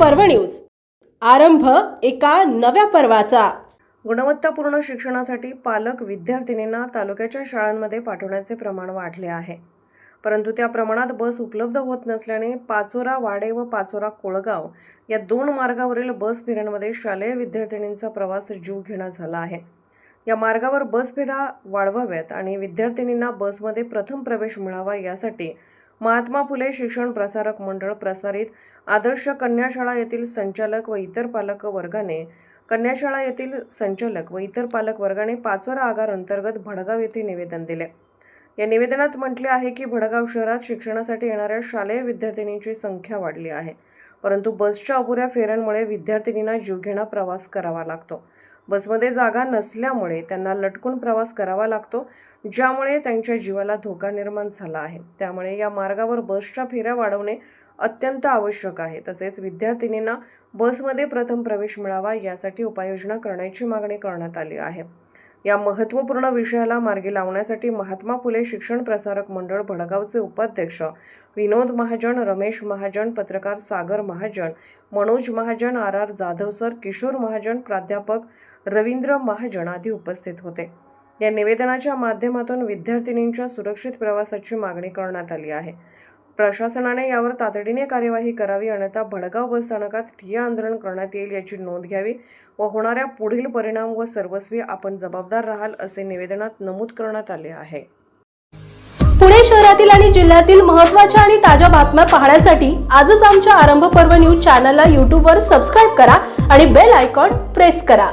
पर्व न्यूज. आरंभ एका नव्या पर्वाचा. गुणवत्तापूर्ण शिक्षणासाठी पालक विद्यार्थिनींना तालुक्याच्या शाळांमध्ये पाठवण्याचे प्रमाण वाढले आहे. परंतु त्या प्रमाणात बस उपलब्ध होत नसल्याने पाचोरा वाडे व पाचोरा कोळगाव या दोन मार्गावरील बस फेऱ्यांमध्ये शालेय विद्यार्थिनींचा प्रवास जीव घेणा झाला आहे. या मार्गावर बस फेऱ्या वाढवाव्यात आणि विद्यार्थिनींना बसमध्ये प्रथम प्रवेश मिळावा यासाठी महात्मा फुले शिक्षण प्रसारक मंडळ प्रसारित आदर्श कन्याशाळा येथील संचालक व इतर पालक वर्गाने कन्याशाळा येथील संचालक व इतर पालक वर्गाने पाचोरा आगार अंतर्गत भडगाव येथे निवेदन दिले. या निवेदनात म्हटले आहे की भडगाव शहरात शिक्षणासाठी येणाऱ्या शालेय विद्यार्थिनींची संख्या वाढली आहे. परंतु बसच्या अपुऱ्या फेऱ्यांमुळे विद्यार्थिनींना जीवघेणा प्रवास करावा लागतो. बसमध्ये जागा नसल्यामुळे त्यांना लटकून प्रवास करावा लागतो ज्यामुळे त्यांच्या जीवाला धोका निर्माण झाला आहे. त्यामुळे या मार्गावर बसच्या फेऱ्या वाढवणे अत्यंत आवश्यक आहे. तसेच विद्यार्थिनींना बसमध्ये प्रथम प्रवेश मिळावा यासाठी उपाययोजना करण्याची मागणी करण्यात आली आहे. या महत्त्वपूर्ण विषयाला मार्गी लावण्यासाठी महात्मा फुले शिक्षण प्रसारक मंडळ भडगावचे उपाध्यक्ष विनोद महाजन रमेश महाजन पत्रकार Sagar Mahajan Manoj Mahajan R R Jadhav sir Kishor Mahajan प्राध्यापक रवींद्र महाजन आदी उपस्थित होते. या निवेदनाच्या माध्यमातून विद्यार्थिनींच्या सुरक्षित प्रवासाची मागणी करण्यात आली आहे. प्रशासनाने यावर तातडीने कार्यवाही करावी अन्यथा भडगाव बस स्थानकात ठिय्या आंदोलन करण्यात येईल याची नोंद घ्यावी व होणाऱ्या पुढील परिणाम व सर्वस्वी आपण जबाबदार राहाल असे निवेदनात नमूद करण्यात आले आहे. पुणे शहरातील आणि जिल्ह्यातील महत्त्वाच्या आणि ताज्या बातम्या पाहण्यासाठी आजच आमच्या आरंभ पर्व न्यूज चॅनलला यूट्यूबवर सबस्क्राईब करा आणि बेल आयकॉन प्रेस करा.